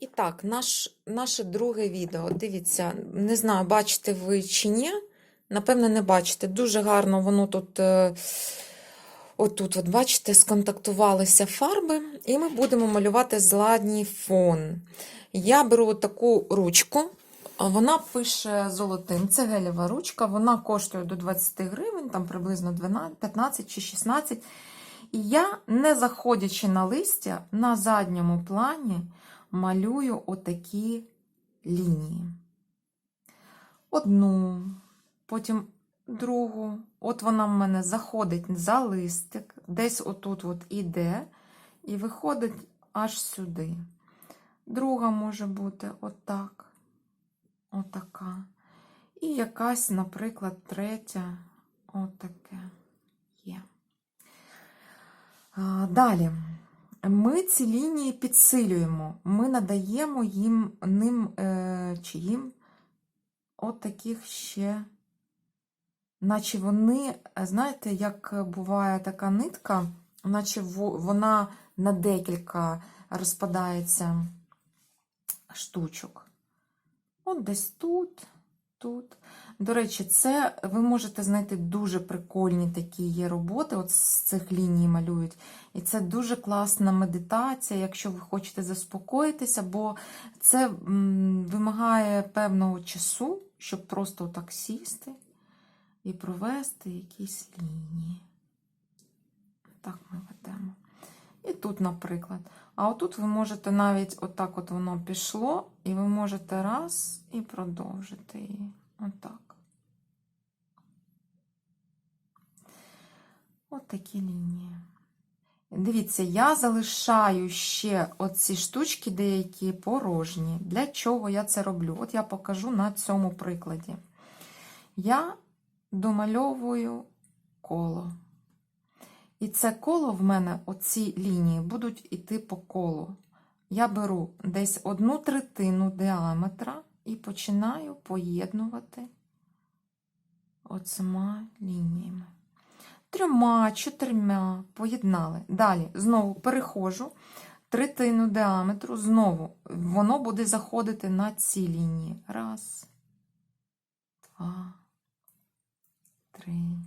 І так, наш, наше друге відео. Дивіться, не знаю, бачите ви чи ні. Напевне, не бачите. Дуже гарно воно тут, е, отут, от бачите, сконтактувалися фарби, і ми будемо малювати зладній фон. Я беру таку ручку, вона пише золотим. Це гелєва ручка, вона коштує до 20 гривень, там приблизно 12, 15 чи 16. І я, не заходячи на листя, на задньому плані малюю отакі лінії. Одну, потім другу. От вона в мене заходить за листик, десь отут от іде, і виходить аж сюди. Друга може бути отак, отака. І якась, наприклад, третя, отаке є. Далі. Ми ці лінії підсилюємо, ми надаємо їм ним е, чи їм от таких ще, наче вони, знаєте, як буває така нитка, наче вона на декілька розпадається штучок. От десь тут, тут. До речі, це ви можете знайти дуже прикольні такі є роботи, от з цих ліній малюють. І це дуже класна медитація, якщо ви хочете заспокоїтися, бо це вимагає певного часу, щоб просто так сісти і провести якісь лінії. Так ми ведемо. І тут, наприклад. А отут ви можете навіть отак от воно пішло, і ви можете раз і продовжити її. Отак. От такі лінії. Дивіться, я залишаю ще оці штучки деякі порожні. Для чого я це роблю? От я покажу на цьому прикладі. Я домальовую коло. І це коло в мене, оці лінії, будуть йти по колу. Я беру десь одну третину діаметра і починаю поєднувати оцима лініями. Трьома, чотирма поєднали. Далі знову переходжу третину діаметру, знову воно буде заходити на ці лінії. Раз, два, три,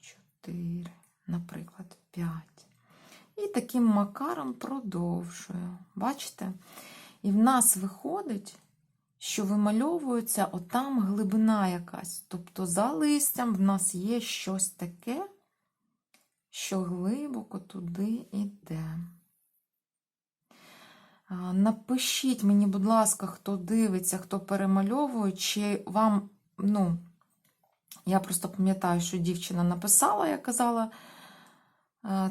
чотири, наприклад, п'ять. І таким макаром продовжую. Бачите? І в нас виходить, що вимальовується отам глибина якась. Тобто за листям в нас є щось таке, що глибоко туди йде. Напишіть мені, будь ласка, хто дивиться, хто перемальовує, чи вам, ну, я просто пам'ятаю, що дівчина написала, я казала,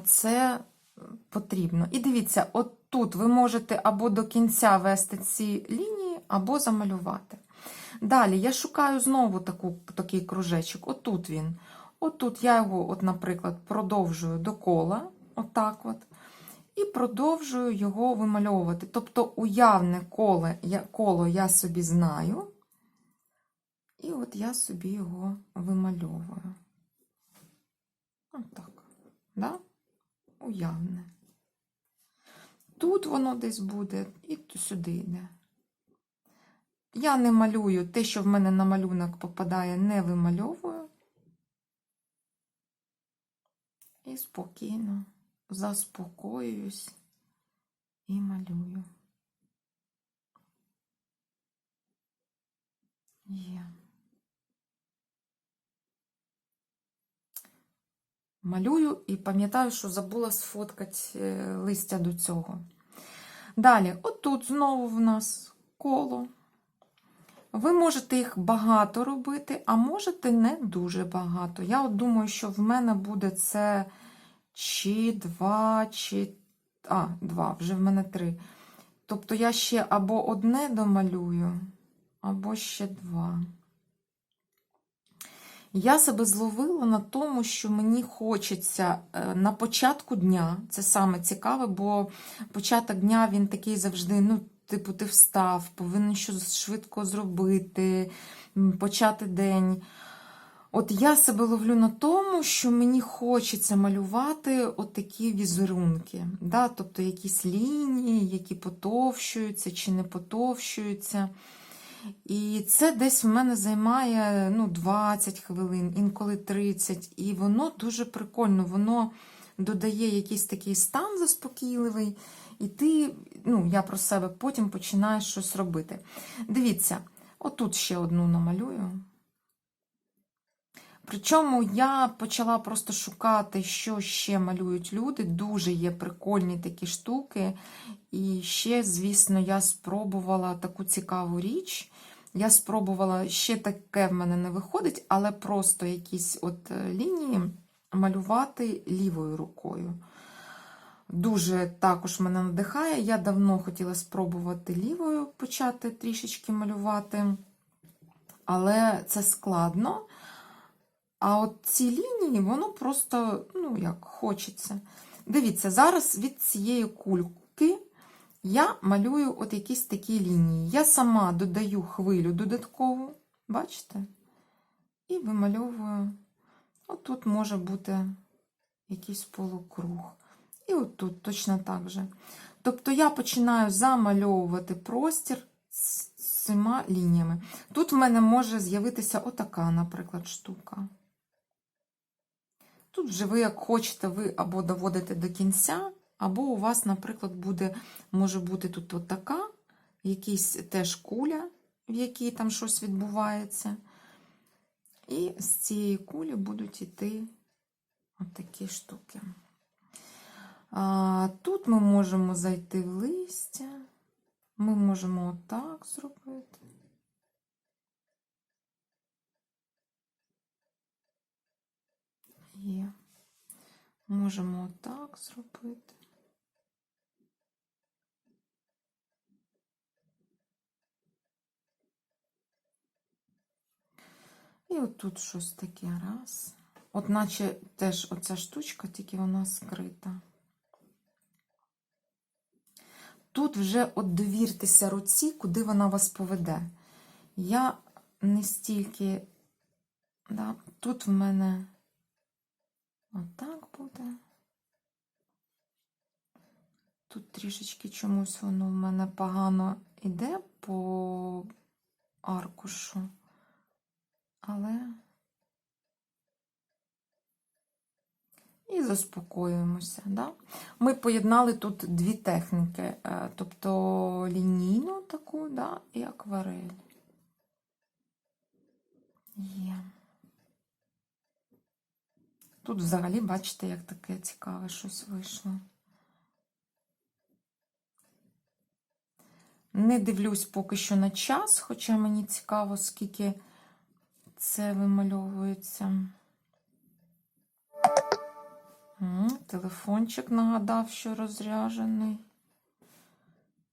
це потрібно. І дивіться, от тут ви можете або до кінця вести ці лінії, або замалювати. Далі я шукаю знову таку, такий кружечок. Отут він. Отут я його, от, наприклад, продовжую до кола, отак от, і продовжую його вимальовувати. Тобто уявне коло я, коло я собі знаю, і от я собі його вимальовую. Отак. Да? Уявне. Тут воно десь буде, і сюди йде. Я не малюю те, що в мене на малюнок попадає, не вимальовую. І спокійно заспокоююсь і малюю. Є. Малюю і пам'ятаю, що забула сфоткати е, листя до цього. Далі, отут знову в нас коло. Ви можете їх багато робити, а можете не дуже багато. Я от думаю, що в мене буде це чи два, чи. А, два, вже в мене три. Тобто я ще або одне домалюю, або ще два. Я себе зловила на тому, що мені хочеться е, на початку дня, це саме цікаве, бо початок дня він такий завжди, ну, типу, ти встав, повинен щось швидко зробити, почати день. От я себе ловлю на тому, що мені хочеться малювати такі візерунки, да? тобто якісь лінії, які потовщуються чи не потовщуються. І це десь в мене займає ну, 20 хвилин, інколи 30. І воно дуже прикольно, воно додає якийсь такий стан заспокійливий, і ти, ну, я про себе потім починаєш щось робити. Дивіться, отут ще одну намалюю. Причому я почала просто шукати, що ще малюють люди. Дуже є прикольні такі штуки. І ще, звісно, я спробувала таку цікаву річ. Я спробувала, ще таке в мене не виходить, але просто якісь от е, лінії малювати лівою рукою. Дуже також мене надихає. Я давно хотіла спробувати лівою почати трішечки малювати, але це складно. А от ці лінії, воно просто, ну, як хочеться. Дивіться, зараз від цієї кульки я малюю от якісь такі лінії. Я сама додаю хвилю додаткову, бачите? І вимальовую. Отут може бути якийсь полукруг. І отут точно так же. Тобто я починаю замальовувати простір з цими лініями. Тут в мене може з'явитися отака, наприклад, штука. Тут вже ви, як хочете, ви або доводите до кінця, або у вас, наприклад, буде, може бути тут от така, якийсь теж куля, в якій там щось відбувається. І з цієї кулі будуть йти отакі штуки. А, Тут ми можемо зайти в листя, ми можемо отак зробити. Є. Можемо отак зробити. І отут щось таке раз. От наче теж оця штучка, тільки вона скрита. Тут вже от довіртеся руці, куди вона вас поведе. Я не стільки, да, тут в мене отак буде. Тут трішечки чомусь воно в мене погано йде по аркушу, але і заспокоюємося. Да? Ми поєднали тут дві техніки, е, тобто лінійну таку да, і акварель. Є. Тут взагалі, бачите, як таке цікаве щось вийшло. Не дивлюсь поки що на час, хоча мені цікаво, скільки це вимальовується. Телефончик нагадав, що розряжений.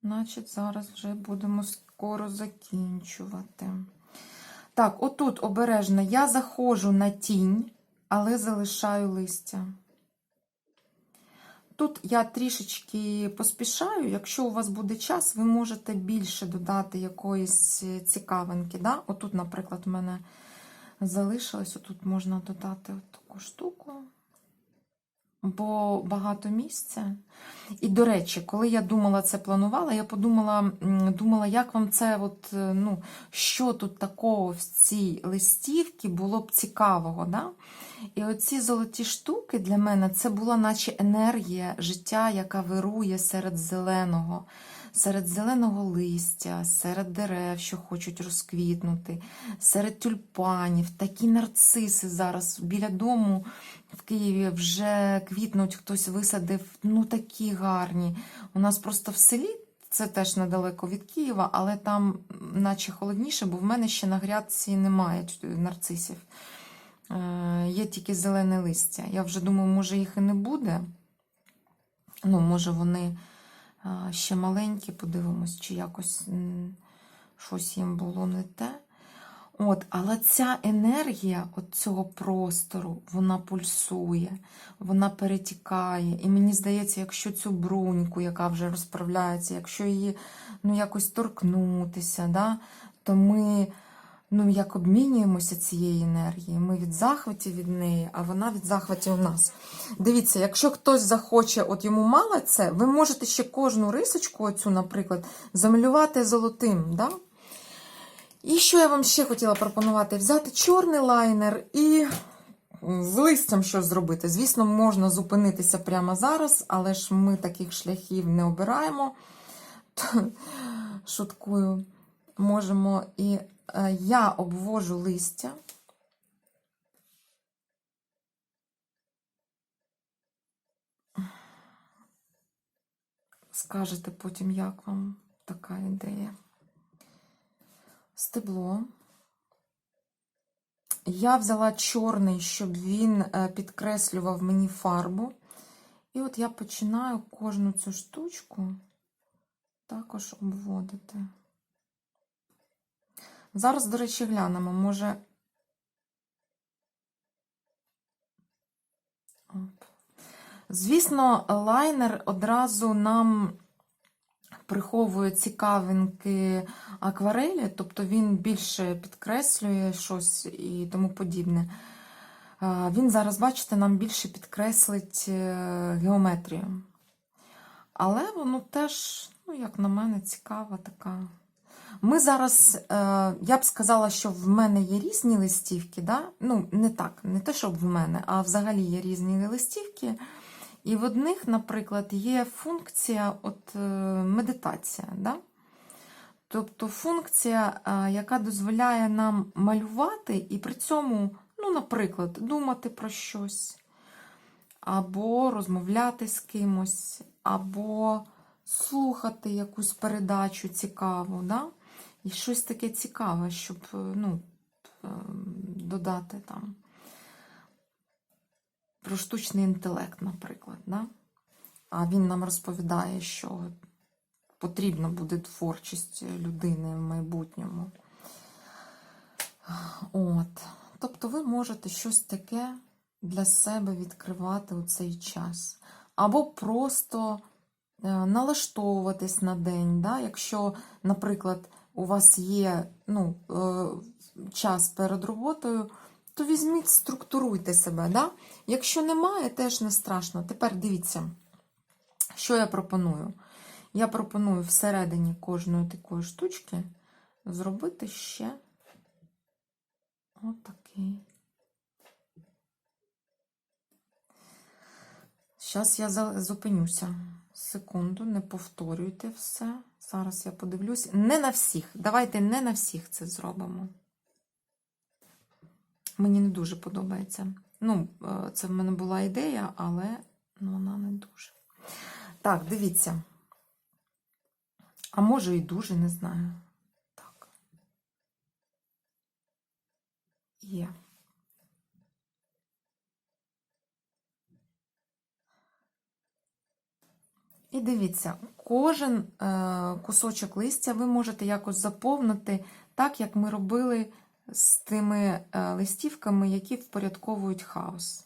Значить, зараз вже будемо скоро закінчувати. Так, отут обережно я заходжу на тінь, але залишаю листя. Тут я трішечки поспішаю. Якщо у вас буде час, ви можете більше додати якоїсь цікавинки. Да? Отут, наприклад, в мене залишилось, отут можна додати от таку штуку, бо багато місця. І, до речі, коли я думала це планувала, я подумала, думала, як вам це, от, е, ну, що тут такого в цій листівці було б цікавого. Да? І оці золоті штуки для мене це була наче енергія життя, яка вирує серед зеленого, серед зеленого листя, серед дерев, що хочуть розквітнути, серед тюльпанів, такі нарциси зараз біля дому в Києві вже квітнуть, хтось висадив, ну такі гарні. У нас просто в селі. Це теж недалеко від Києва, але там, наче холодніше, бо в мене ще на грядці немає нарцисів. Е, Є тільки зелене листя. Я вже думаю, може їх і не буде. Ну, може, вони ще маленькі, подивимось, чи якось щось їм було не те. От, але ця енергія от цього простору, вона пульсує, вона перетікає. І мені здається, якщо цю бруньку, яка вже розправляється, якщо її ну, якось торкнутися, да, то ми ну, як обмінюємося цією енергією. Ми від захватів від неї, а вона від захватів у нас. Дивіться, якщо хтось захоче, от йому мало це, ви можете ще кожну рисочку, оцю, наприклад, замалювати золотим. Да? І що я вам ще хотіла пропонувати? Взяти чорний лайнер і з листям щось зробити. Звісно, можна зупинитися прямо зараз, але ж ми таких шляхів не обираємо. Шуткую, можемо і я обвожу листя. Скажете потім, як вам така ідея. Стебло. Я взяла чорний, щоб він е, підкреслював мені фарбу. І от я починаю кожну цю штучку також обводити. Зараз, до речі, глянемо, може. Звісно, лайнер одразу нам приховує цікавинки акварелі, тобто він більше підкреслює щось і тому подібне. Він зараз, бачите, нам більше підкреслить е, геометрію. Але воно теж, ну, як на мене, цікава така. Ми зараз, е, я б сказала, що в мене є різні листівки. Да? Ну, не так, не те, щоб в мене, а взагалі є різні листівки. І в одних, наприклад, є функція от, е, медитація. Да? Тобто функція, е, яка дозволяє нам малювати і при цьому, ну, наприклад, думати про щось, або розмовляти з кимось, або слухати якусь передачу цікаву. Да? І щось таке цікаве, щоб е, ну, е, додати там про штучний інтелект, наприклад. Да? А він нам розповідає, що потрібна буде творчість людини в майбутньому. От. Тобто ви можете щось таке для себе відкривати у цей час. Або просто е, налаштовуватись на день. Да? Якщо, наприклад, у вас є ну, е, час перед роботою, то візьміть, структуруйте себе. Да? Якщо немає, теж не страшно. Тепер дивіться, що я пропоную. Я пропоную всередині кожної такої штучки зробити ще отакий. Зараз я зупинюся. Секунду, не повторюйте все. Зараз я подивлюсь. Не на всіх. Давайте не на всіх це зробимо. Мені не дуже подобається. Ну, е, це в мене була ідея, але ну, вона не дуже. Так, дивіться. А може і дуже, не знаю. Так. Є. І дивіться, кожен е, кусочок листя ви можете якось заповнити так, як ми робили з тими е, листівками, які впорядковують хаос.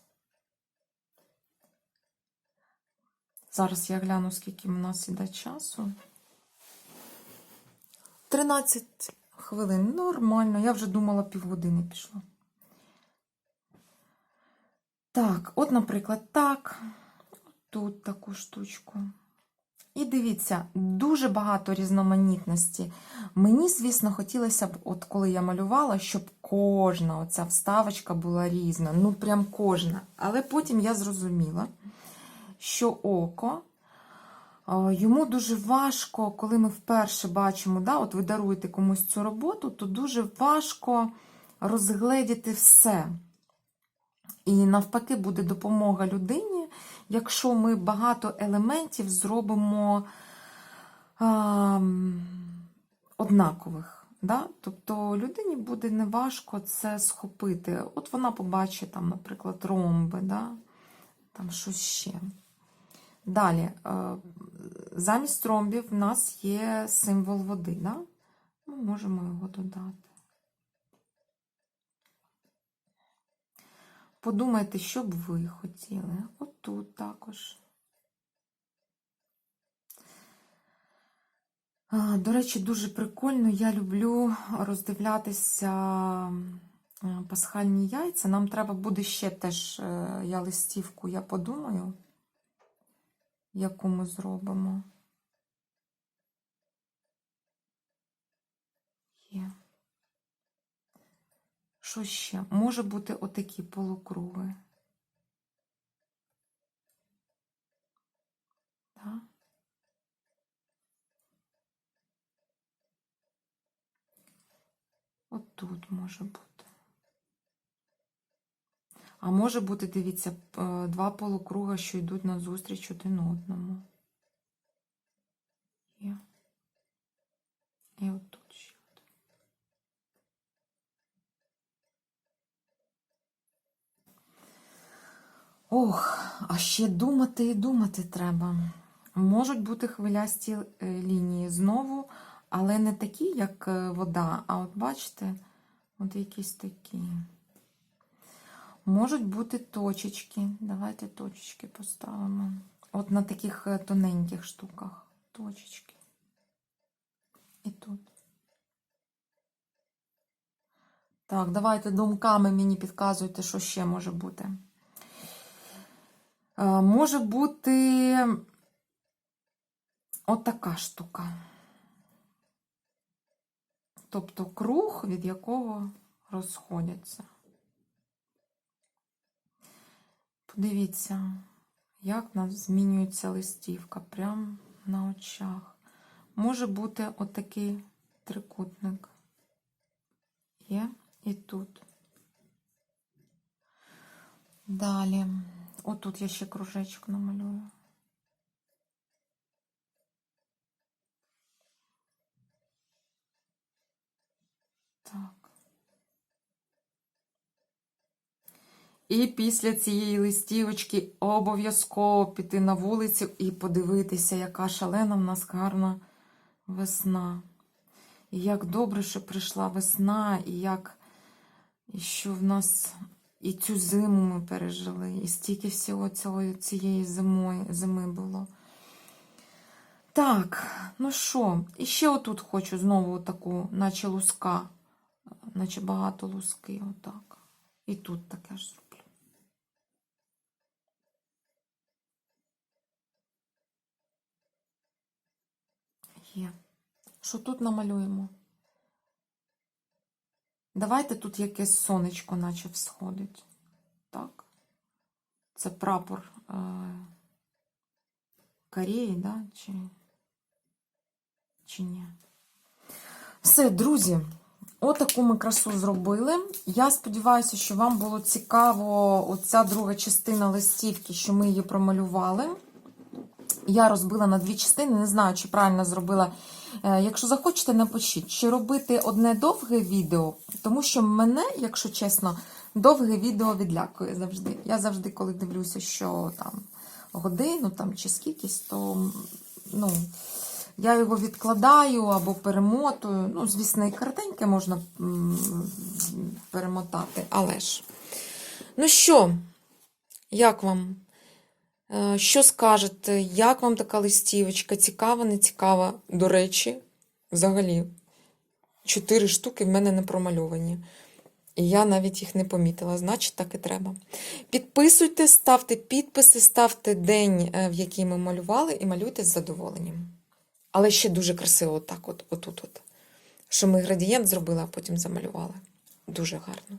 Зараз я гляну, скільки у нас іде часу. 13 хвилин. Нормально, я вже думала, півгодини пішло. Так, от, наприклад, так. Тут таку штучку. І дивіться, дуже багато різноманітності. Мені, звісно, хотілося б, от коли я малювала, щоб кожна оця вставочка була різна. Ну, прям кожна. Але потім я зрозуміла, що око. Йому дуже важко, коли ми вперше бачимо, да, от ви даруєте комусь цю роботу, то дуже важко розгледіти все. І навпаки, буде допомога людині, якщо ми багато елементів зробимо а, однакових. Да? Тобто людині буде неважко це схопити. От вона побачить, там, наприклад, ромби, да? там щось ще. Далі, замість ромбів в нас є символ води. Да? Ми можемо його додати. Подумайте, що б ви хотіли. Отут також. До речі, дуже прикольно. Я люблю роздивлятися е, пасхальні яйця. Нам треба буде ще теж е, я листівку, я подумаю, яку ми зробимо. Є. Що ще? Може бути отакі полукруги. Да? От тут може бути. А може бути, дивіться, е, два полукруга, що йдуть назустріч один одному. Є. І от тут ще. один. Ох, а ще думати і думати треба. Можуть бути хвилясті е, лінії знову, але не такі, як е, вода, а от бачите, от якісь такі. Можуть бути точечки. Давайте точечки поставимо. От на таких е, тоненьких штуках. Точечки. І тут. Так, давайте думками мені підказуйте, що ще може бути. Е, Може бути отака штука. Тобто круг, від якого розходяться. Подивіться, як нас змінюється листівка прямо на очах. Може бути отакий трикутник. Є і тут. Далі. Отут я ще кружечок намалюю. Так. І після цієї листівочки обов'язково піти на вулицю і подивитися, яка шалена в нас гарна весна. І як добре, що прийшла весна, і як і що в нас і цю зиму ми пережили, і стільки всього цього, цієї зимої, зими було. Так, ну що, і ще отут хочу знову таку, наче луска, наче багато луски, отак. І тут таке ж зроблю. Є. Що тут намалюємо? Давайте тут якесь сонечко наче всходить. Так. Це прапор е- Кореї, да? Чи... Чи ні? Все, друзі, отаку ми красу зробили. Я сподіваюся, що вам було цікаво оця друга частина листівки, що ми її промалювали. Я розбила на дві частини, не знаю, чи правильно зробила. Е, Якщо захочете, напишіть, чи робити одне довге відео, тому що мене, якщо чесно, довге відео відлякує завжди. Я завжди, коли дивлюся, що там годину там, чи скількись, то ну, я його відкладаю або перемотую. Ну, звісно, і коротеньке можна перемотати, але ж. Ну що, як вам? Е, Що скажете? Як вам така листівочка? Цікава, не цікава? До речі, взагалі, чотири штуки в мене не промальовані. І я навіть їх не помітила, значить, так і треба. Підписуйте, ставте підписи, ставте день, е, в який ми малювали, і малюйте з задоволенням. Але ще дуже красиво, отак, от, отут, от. Що ми градієнт зробили, а потім замалювали. Дуже гарно.